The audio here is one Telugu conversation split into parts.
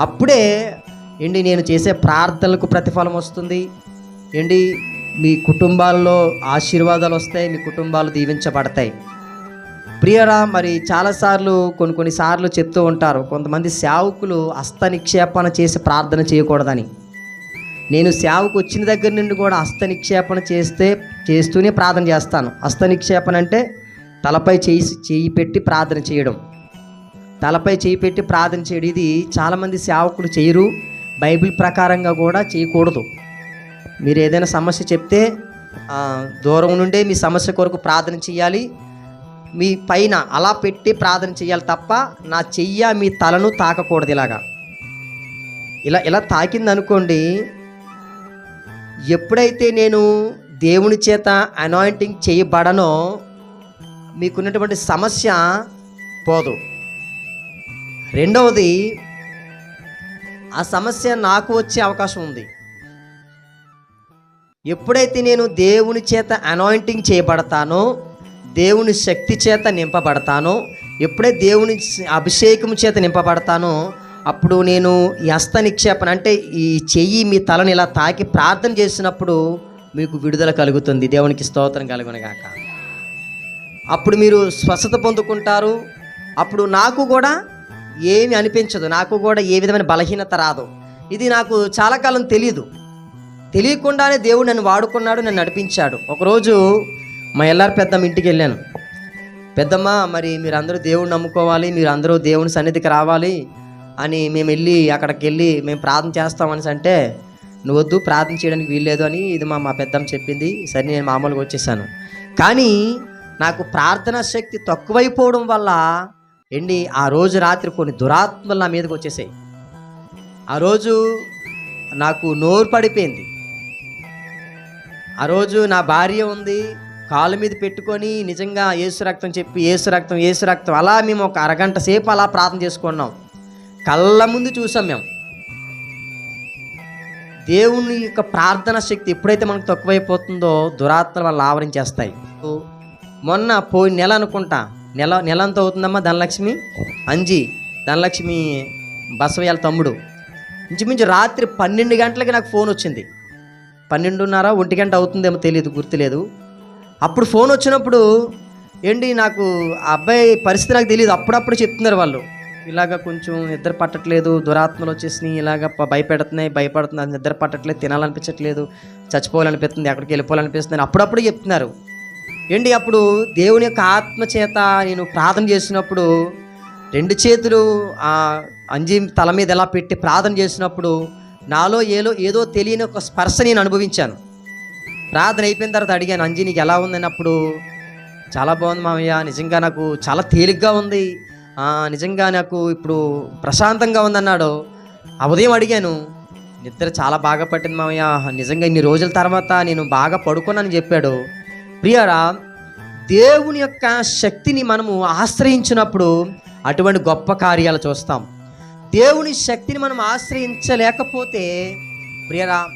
అప్పుడే ఏంటి నేను చేసే ప్రార్థనలకు ప్రతిఫలం వస్తుంది. ఏంటి మీ కుటుంబాల్లో ఆశీర్వాదాలు వస్తాయి మీ కుటుంబాలు దీవించబడతాయి. ప్రియరా మరి చాలాసార్లు కొన్ని కొన్నిసార్లు చెప్తూ ఉంటారు కొంతమంది సేవకులు హస్త నిక్షేపణ చేసి ప్రార్థన చేయకూడదని. నేను సేవకు వచ్చిన దగ్గర నుండి కూడా హస్త నిక్షేపణ చేస్తే చేస్తూనే ప్రార్థన చేస్తాను. హస్త నిక్షేపణ అంటే తలపై చేయి చేయి పెట్టి ప్రార్థన చేయడం. తలపై చేయి పెట్టి ప్రార్థన చేయడం. ఇది చాలామంది సేవకులు చేయరు. బైబిల్ ప్రకారంగా కూడా చేయకూడదు. మీరు ఏదైనా సమస్య చెప్తే దూరం నుండే మీ సమస్య కొరకు ప్రార్థన చేయాలి. మీ పైన అలా పెట్టి ప్రార్థన చేయాలి తప్ప నా చెయ్య మీ తలను తాకకూడదు ఇలాగా. ఇలా ఇలా తాకింది అనుకోండి ఎప్పుడైతే నేను దేవుని చేత అనాయింటింగ్ చేయబడనో మీకున్నటువంటి సమస్య పోదు. రెండవది ఆ సమస్య నాకు వచ్చే అవకాశం ఉంది. ఎప్పుడైతే నేను దేవుని చేత అనాయింటింగ్ చేయబడతానో దేవుని శక్తి చేత నింపబడతానో ఎప్పుడే దేవుని అభిషేకం చేత నింపబడతానో అప్పుడు నేను ఈ హస్త నిక్షేపణ అంటే ఈ చెయ్యి మీ తలను ఇలా తాకి ప్రార్థన చేసినప్పుడు మీకు విడుదల కలుగుతుంది. దేవునికి స్తోత్రం కలుగునగాక అప్పుడు మీరు స్వస్థత పొందుకుంటారు. అప్పుడు నాకు కూడా ఏమి అనిపించదు. నాకు కూడా ఏ విధమైన బలహీనత రాదు. ఇది నాకు చాలా కాలం తెలియదు తెలియకుండానే దేవుడు నన్ను వాడుకున్నాడు నన్ను నడిపించాడు. ఒకరోజు మా ఎల్ఆర్ పెద్దమ్మ ఇంటికి వెళ్ళాను. పెద్దమ్మ మరి మీరందరూ దేవుడు నమ్ముకోవాలి మీరందరూ దేవుని సన్నిధికి రావాలి అని మేము వెళ్ళి అక్కడికి వెళ్ళి మేము ప్రార్థన చేస్తామని అంటే నువ్వు వద్దు ప్రార్థన చేయడానికి వీల్లేదు అని ఇది మా మా పెద్దమ్మ చెప్పింది. సరే నేను మామూలుగా వచ్చేసాను. కానీ నాకు ప్రార్థనా శక్తి తక్కువైపోవడం వల్ల ఏంటి ఆ రోజు రాత్రి కొన్ని దురాత్మలు నా మీదకి వచ్చేసాయి. ఆ రోజు నాకు నోరు పడిపోయింది. ఆ రోజు నా భార్య ఉంది కాలు మీద పెట్టుకొని నిజంగా ఏసు రక్తం చెప్పి ఏసు రక్తం ఏసు రక్తం అలా మేము ఒక అరగంట సేపు అలా ప్రార్థన చేసుకున్నాం. కళ్ళ ముందు చూసాం మేము. దేవుని యొక్క ప్రార్థన శక్తి ఎప్పుడైతే మనకు తక్కువైపోతుందో దురాత్మలు వాళ్ళు ఆవరించేస్తాయి. మొన్న పోయిన నెల అనుకుంటా నెల నెల అంత అవుతుందమ్మా ధనలక్ష్మి. అంజి ధనలక్ష్మి బసవయ్యాల తమ్ముడు. ఇంచుమించు రాత్రి పన్నెండు గంటలకి నాకు ఫోన్ వచ్చింది. పన్నెండున్నర ఒంటి గంట అవుతుందేమో తెలియదు గుర్తులేదు. అప్పుడు ఫోన్ వచ్చినప్పుడు ఏంటి నాకు ఆ అబ్బాయి పరిస్థితి నాకు తెలియదు అప్పుడప్పుడు చెప్తున్నారు వాళ్ళు. ఇలాగ కొంచెం నిద్ర పట్టట్లేదు దురాత్మలు వచ్చేసినాయి ఇలాగ భయపెడుతున్నాయి భయపడుతుంది నిద్ర పట్టట్లేదు తినాలనిపించట్లేదు చచ్చిపోవాలనిపిస్తుంది ఎక్కడికి వెళ్ళిపోవాలనిపిస్తుంది అప్పుడప్పుడు చెప్తున్నారు. ఏంటి అప్పుడు దేవుని యొక్క ఆత్మ చేత నేను ప్రార్థన చేసినప్పుడు రెండు చేతులు ఆ అంజీ తల మీద ఎలా పెట్టి ప్రార్థన చేసినప్పుడు నాలో ఏలో ఏదో తెలియని ఒక స్పర్శ నేను అనుభవించాను. ప్రార్థన అయిపోయిన తర్వాత అడిగాను అంజీ నీకు ఎలా ఉందన్నప్పుడు? చాలా బాగుంది మామయ్య నిజంగా నాకు చాలా తేలిగ్గా ఉంది. నిజంగా నాకు ఇప్పుడు ప్రశాంతంగా ఉందన్నాడు. ఆ ఉదయం అడిగాను నిద్ర చాలా బాగా పట్టింది మామయ్య. నిజంగా ఇన్ని రోజుల తర్వాత నేను బాగా పడుకున్నానని చెప్పాడు. ప్రియరా దేవుని యొక్క శక్తిని మనము ఆశ్రయించినప్పుడు అటువంటి గొప్ప కార్యాలు చూస్తాం. దేవుని శక్తిని మనం ఆశ్రయించలేకపోతే ప్రియరా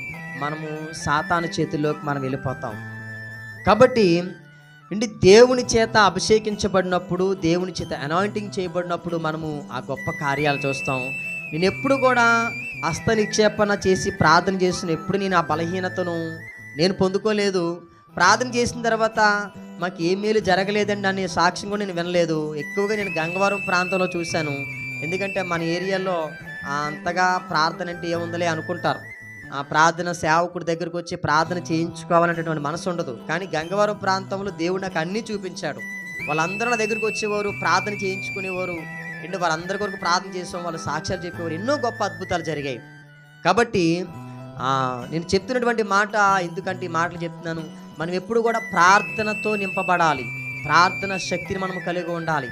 మనము సాతాను చేతుల్లోకి మనం వెళ్ళిపోతాం. కాబట్టి అంటే దేవుని చేత అభిషేకించబడినప్పుడు దేవుని చేత అనాయింటింగ్ చేయబడినప్పుడు మనము ఆ గొప్ప కార్యాలు చూస్తాం. నేను ఎప్పుడు కూడా హస్త నిక్షేపణ చేసి ప్రార్థన చేసిన ఎప్పుడు నేను ఆ బలహీనతను నేను పొందుకోలేదు. ప్రార్థన చేసిన తర్వాత మాకు ఏ మేలు జరగలేదండి అనే సాక్ష్యం కూడా నేను వినలేదు. ఎక్కువగా నేను గంగవరం ప్రాంతంలో చూశాను. ఎందుకంటే మన ఏరియాలో అంతగా ప్రార్థన అంటే ఏముందలే అనుకుంటారు. ఆ ప్రార్థన సేవకుడి దగ్గరకు వచ్చి ప్రార్థన చేయించుకోవాలనేటువంటి మనసు ఉండదు. కానీ గంగవరం ప్రాంతంలో దేవుడు నాకు అన్నీ చూపించాడు. వాళ్ళందరూ నా దగ్గరికి వచ్చేవారు ప్రార్థన చేయించుకునేవారు. అంటే వాళ్ళందరి కొరకు ప్రార్థన చేసాం వాళ్ళు సాక్ష్యాలు చెప్పేవారు. ఎన్నో గొప్ప అద్భుతాలు జరిగాయి. కాబట్టి నేను చెప్తున్నటువంటి మాట ఎందుకంటే ఈ మాటలు చెప్తున్నాను. మనం ఎప్పుడు కూడా ప్రార్థనతో నింపబడాలి. ప్రార్థన శక్తిని మనం కలిగి ఉండాలి.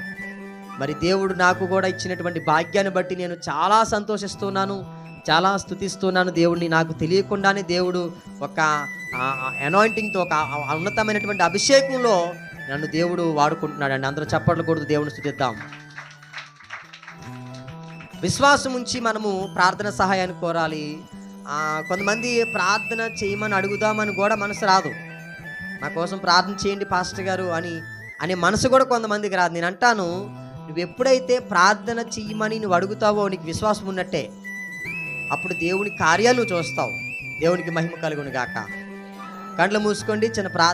మరి దేవుడు నాకు కూడా ఇచ్చినటువంటి భాగ్యాన్ని బట్టి నేను చాలా సంతోషిస్తున్నాను చాలా స్థుతిస్తున్నాను దేవుడిని నాకు తెలియకుండానే దేవుడు ఒక అనాయింటింగ్తో ఒక ఉన్నతమైనటువంటి అభిషేకంలో నన్ను దేవుడు వాడుకుంటున్నాడు అండి అందరూ చప్పట్లు కొడుతూ దేవుని స్థుతిద్దాం విశ్వాసం ఉంచి మనము ప్రార్థన సహాయాన్ని కోరాలి. కొంతమంది ప్రార్థన చేయమని అడుగుదామని కూడా మనసు రాదు. నా కోసం ప్రార్థన చేయండి పాస్టర్ గారు అని అనే మనసు కూడా కొంతమందికి రాదు. నేను అంటాను నువ్వు ఎప్పుడైతే ప్రార్థన చెయ్యమని నువ్వు అడుగుతావో నీకు విశ్వాసం ఉన్నట్టే. అప్పుడు దేవుని కార్యాలు నువ్వు చూస్తావు. దేవునికి మహిమ కలుగును గాక. కండ్లు మూసుకోండి చిన్న ప్రా